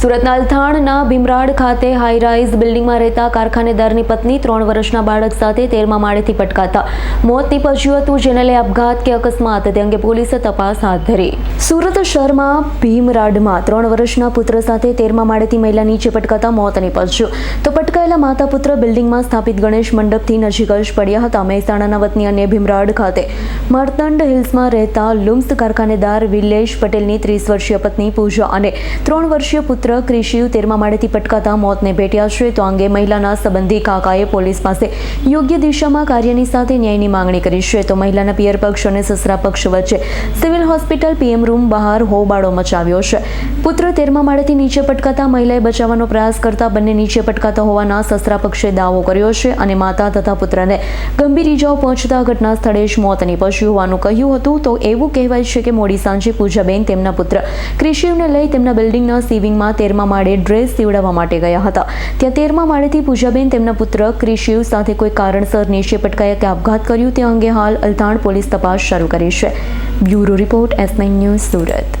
સુરતના અલથાણના ભીમરાડ ખાતે હાઈરાઇઝ બિલ્ડિંગમાં રહેતા કારખાનેદારની પત્ની ત્રણ વર્ષના બાળક સાથે તેરમા માળેથી પટકાતા મોત નીપજ્યું હતું, જેને લઈ આપઘાત કે અકસ્માત, તે અંગે પોલીસે તપાસ હાથ ધરી. સુરત શહેરમાં ભીમરાડમાં ત્રણ વર્ષના પુત્ર સાથે તેરમા માળેથી મહિલા નીચે પટકાતા મોત નીપજ્યું. તો પટકાયેલા માતા પુત્ર બિલ્ડિંગમાં સ્થાપિત ગણેશ મંડપથી નજીક જ પડ્યા હતા. મહેસાણાના વતની અને ભીમરાડ ખાતે માર્તંડ હિલ્સમાં રહેતા લુમ્સ કારખાનેદાર વિલેશ પટેલની ત્રીસ વર્ષીય પત્ની પૂજા અને ત્રણ વર્ષીય પુત્ર ક્રિશિવ તેરમા માળેથી પટકાતા મોતને ભેટ્યા છે. તો અંગે મહિલાના સંબંધી કાકાએ પોલીસ પાસે યોગ્ય દિશામાં કાર્યની સાથે ન્યાયની માંગણી કરી છે. તો મહિલાના પિયર પક્ષ અને સસરા પક્ષ વચ્ચે સિવિલ હોસ્પિટલ પીએમ રૂમ બહાર હોબાળો મચાવ્યો છે. પુત્ર તેરમા માળેથી નીચે પટકાતા મહિલાએ બચાવવાનો પ્રયાસ કરતા બંને નીચે પટકાતા હોવાના સસરા પક્ષે દાવો કર્યો છે અને માતા તથા પુત્રને ગંભીર ઇજાઓ પહોંચતા ઘટના સ્થળે જ મોત નિપજ્યું હોવાનું કહ્યું હતું. તો એવું કહેવાય છે કે મોડી સાંજે પૂજાબેન તેમના પુત્ર ક્રિશિવને લઈ તેમના બિલ્ડિંગના સીવિંગમાં તેરમા માળે ડ્રેસ સીવડાવવા માટે ગયા હતા. ત્યાં તેરમા માળેથી પૂજાબેન તેમના પુત્ર ક્રિશિવ સાથે કોઈ કારણસર નીચે પટકાયા કે આપઘાત કર્યું તે અંગે હાલ અલથાણ પોલીસ તપાસ શરૂ કરી છે. Bureau report S news Surat.